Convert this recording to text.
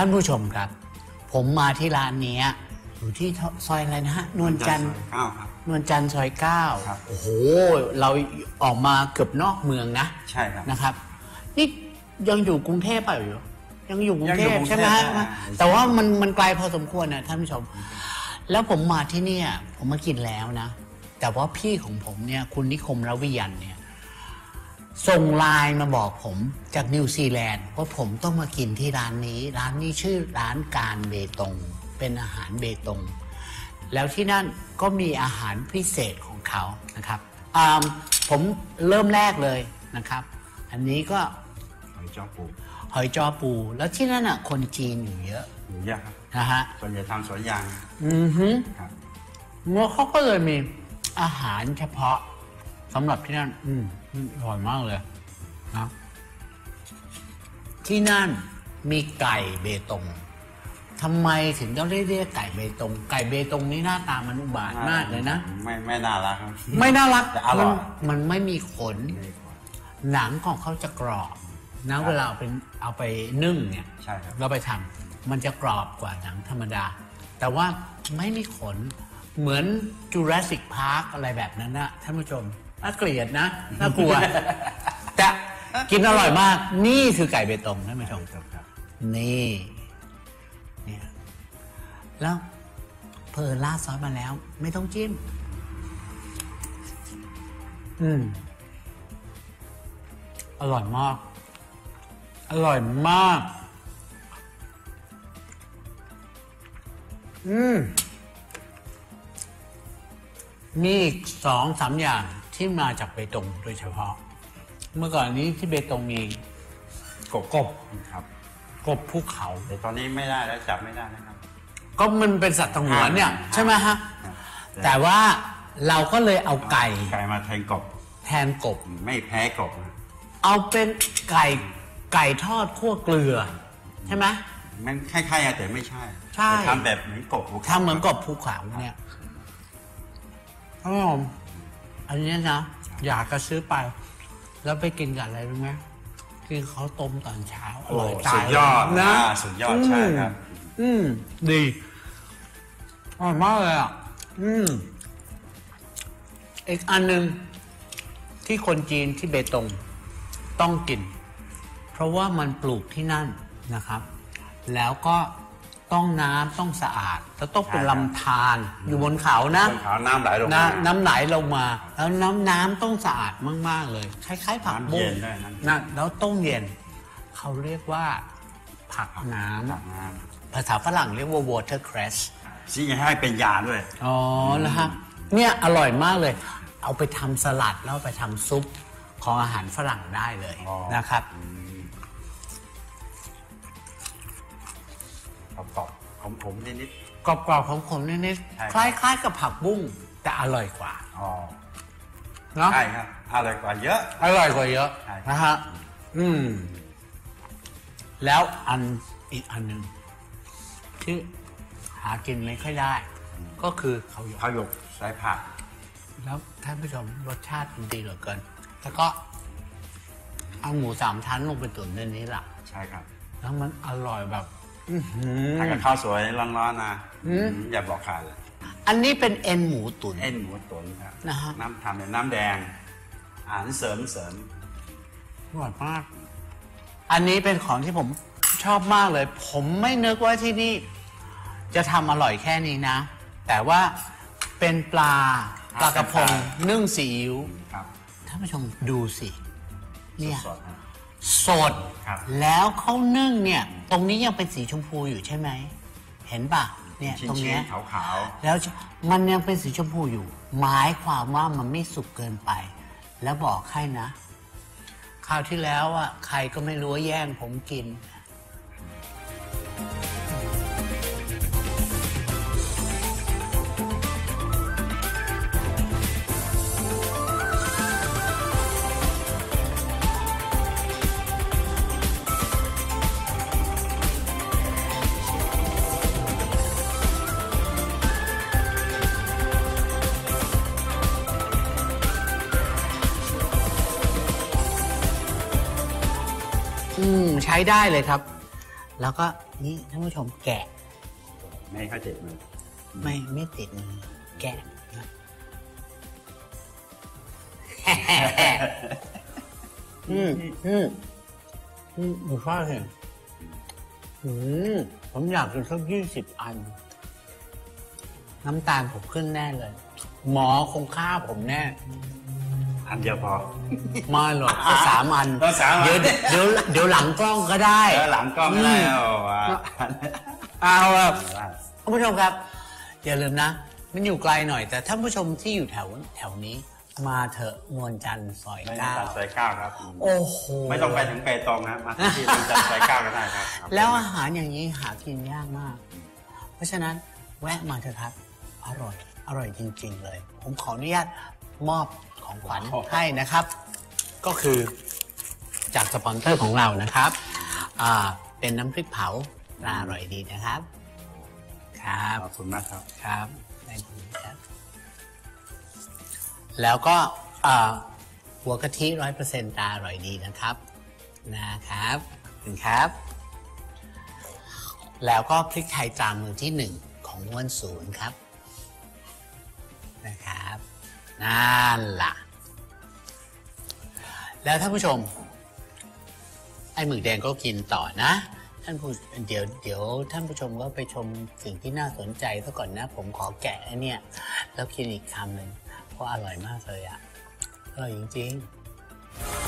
ท่านผู้ชมครับ ผมมาที่ร้านเนี้ยอยู่ที่ซอยอะไรนะฮะนวลจันทร์เก้าครับ นวลจันทร์ซอยเก้าครับ โอ้โห เราออกมาเกือบนอกเมืองนะใช่ครับ นะครับ นี่ยังอยู่กรุงเทพเปล่าอยู่ ยังอยู่กรุงเทยังอยู่พกรุงเทพใช่ไหมฮะอ่า แต่ว่ามันมันไกลพอสมควรนะท่านผู้ชม แล้วผมมาที่เนี่ย ผมมากินแล้วนะ แต่ว่าพี่ของผมเนี่ย คุณนิคมรวิยันเนี่ย ส่งไลน์มาบอกผมจากนิวซีแลนด์ว่าผมต้องมากินที่ร้านนี้ ร้านนี้ชื่อร้านการเบตง เป็นอาหารเบตง แล้วที่นั่นก็มีอาหารพิเศษของเขานะครับอ่าผมเริ่มแรกเลยนะครับ อันนี้ก็หอยจ้อปูหอยจอปู แล้วที่นั่นอะคนจีนอยู่เยอะอยู่เยอะครับนะฮะส่วนใหญ่ทำสวนยางอือฮึครับแล้วเขาก็เลยมีอาหารเฉพาะสำหรับที่นั่น อืม อร่อยมากเลยนะที่นั่นมีไก่เบตงทำไมถึงต้องเรียกไก่เบตง ไก่เบตงนี่หน้าตามันอุบาทมากเลยนะ ไม่ไม่น่ารักครับ ไม่น่ารักแต่อร่อยมันมันไม่มีขน หนังของเขาจะกรอบนะเวลาเอาไปเอาไปนึ่งเนี่ยใช่ครับเราไปทำมันจะกรอบกว่าหนังธรรมดา แต่ว่าไม่มีขนเหมือนจูราสสิกพาร์คอะไรแบบนั้นนะท่านผู้ชม น่าเกลียดนะน่ากลัว แต่กินอร่อยมาก นี่คือไก่เบตงท่านผู้ชมครับครับนี่เนี่ยแล้วเพลินราดซอสมาแล้ว ไม่ต้องจิ้ม อืม อร่อยมาก อร่อยมาก อืม มีอีกสองสามอย่าง ที่มาจากเบตงโดยเฉพาะ เมื่อก่อนนี้ที่เบตงมีกบกบครับ กบภูเขา แต่ตอนนี้ไม่ได้แล้วจับไม่ได้นะครับ ก็มันเป็นสัตว์สงวนเนี่ย ใช่ไหมฮะครับแต่ว่าเราก็เลยเอาไก่ ไก่มาแทนกบ แทนกบ ไม่แพ้กบนะเอาเป็นไก่ไก่ทอดคั่วเกลือ ใช่ไหมมันคล้ายๆแต่ไม่ใช่ใช่แต่ทำแบบเหมือนกบภูขาทำเหมือนกบภูเขาเนี่ยท่านผู้ชม อันเนี้ยนะ อยากจะซื้อไป แล้วไปกินกับอะไรรู้ไหมกินข้าวต้มตอนเช้าอโอ้ร่อยตาสุยดยอดนะ อ่าสุดยอดใช่ครับ อืม ดีอร่อยมากเลยอะ อืม อีกอันหนึ่งที่คนจีนที่เบตงต้องกิน เพราะว่ามันปลูกที่นั่นนะครับ แล้วก็ ต้องน้ำต้องสะอาด แล้วต้องเป็นใช่ครับ ลำธารอยู่บนเขานะ บนเขาน้ำไหลลงนะมาน้ำไหลลงมา แล้วน้ำน้ำต้องสะอาดมาก ๆ เลย คล้าย ๆ ผักน้ำบุ้เย็งนได้น้ำเย็น นะแล้วต้มเย็น เขาเรียกว่า ผักน้ตักน้ำภาษาฝรั่งเรียกว่า watercress ำซี่ให้เป็นยาด้วย อ๋อนะฮะเนี่ยอร่อยมากเลย เอาไปทำสลัดแล้วเอาไปทำซุปของอาหารฝรั่งได้เลยอ๋อ นะครับ กรอบๆของผมนิด กรอบๆของผมนิดใช่ๆคล้ายๆกับผักบุ้งแต่อร่อยกว่าๆอ๋อเนาะใช่ครับอร่อยกว่าเยอะ อร่อยกว่าเยอะใช่ นะฮะอืม แล้วอันอีกอันหนึ่งที่หากินไม่ค่อยได้ ก็คือเขาหยก ข้าวหยกใส่ผักแล้วท่านผู้ชมรสชาติมันดีเหลือเกิน แล้วก็ เอาหมูสามชั้นลงไปตุ๋นในนี้แหละใช่ครับ แล้วมันอร่อยแบบ อื้อหือถ้ากับข้าวสวยร้อนๆนะอืมอย่าบอกขาดเลยอันนี้เป็นเอ็นหมูตุ๋นเอ็นหมูตุ๋นครับนะฮะน้ำทำเป็นน้ำแดงอาหารเสริมเสริมอร่อยมาก อันนี้เป็นของที่ผมชอบมากเลย ผมไม่นึกว่าที่นี่ จะทำอร่อยแค่นี้นะ แต่ว่าเป็นปลาปลากระพงนึ่งซีอิ๊วครับท่านผู้ชมดูสิ เนี่ย สดๆนะสด ครับ แล้วเขานึ่งเนี่ย ตรงนี้ยังเป็นสีชมพูอยู่ใช่ไหม เห็นป่ะเนี่ยชิ้ตรงนเนี้ย ๆขาวแล้วมันยังเป็นสีชมพูอยู่ หมายความว่ามันไม่สุกเกินไป แล้วบอกให้นะ คราวที่แล้วอะใครก็ไม่รู้ว่าแย่งผมกิน อืมใช้ได้เลยครับ แล้วก็นี่ท่านผู้ชมแกะ ไม่ค่อยติดมือไม่ไม่ติดมือแกะนะอืมอืมอืมหมูฟ้าเห็นอืมผมอยากกินสักยี่สิบอัน น้ำตาลผมขึ้นแน่เลย หมอคงฆ่าผมแน่ อันเดียวพอ ไม่หรอกก็สามอันก็สามอันเดี๋ยวเดี๋ยวเดี๋ยวหลังกล้องก็ได้แล้วหลังกล้องไม่ได้มเอาอะเอาละได้ท่านผู้ชมครับ อย่าลืมนะ มันอยู่ไกลหน่อย แต่ท่านผู้ชมที่อยู่แถวแถวนี้ มาเถอะนวลจันทร์ซอยไม่เก้าตัดสายเก้าครับ โอ้โหไม่ต้องไปถึงเปตองนะครับมาที่มันจัดสายเก้าก็ได้ครับแล้วอาหารอย่างนี้หากินยากมาก เพราะฉะนั้นแวะมาเถอะครับ อร่อย อร่อยจริง ๆ เลย ผมขออนุญาต มอบของขวัญให้นะครับ ก็คือจากสปอนเซอร์ของเรานะครับอ่าเป็นน้ำพริกเผาปลาอร่อยดีนะครับ ครับขอบคุณมากครับครับได้ดีครับ แล้วก็อ่าหัวกะทิร้อยเปอร์เซ็นต์ตาอร่อยดีนะครับนะครับขอบคุณครับ แล้วก็พริกไทยตรามือที่หนึ่งของม้วนศูนย์ครับนะครับ นั่นล่ะ แล้วท่านผู้ชม ไอ้หมึกแดงก็กินต่อนะ ท่านผู้เดี๋ยวเดี๋ยวท่านผู้ชมก็ไปชมสิ่งที่น่าสนใจซะก่อนนะ ผมขอแกะไอเนี่ย แล้วกินอีกคำหนึ่งเพราะอร่อยมากเลยอะอร่อยจริงๆ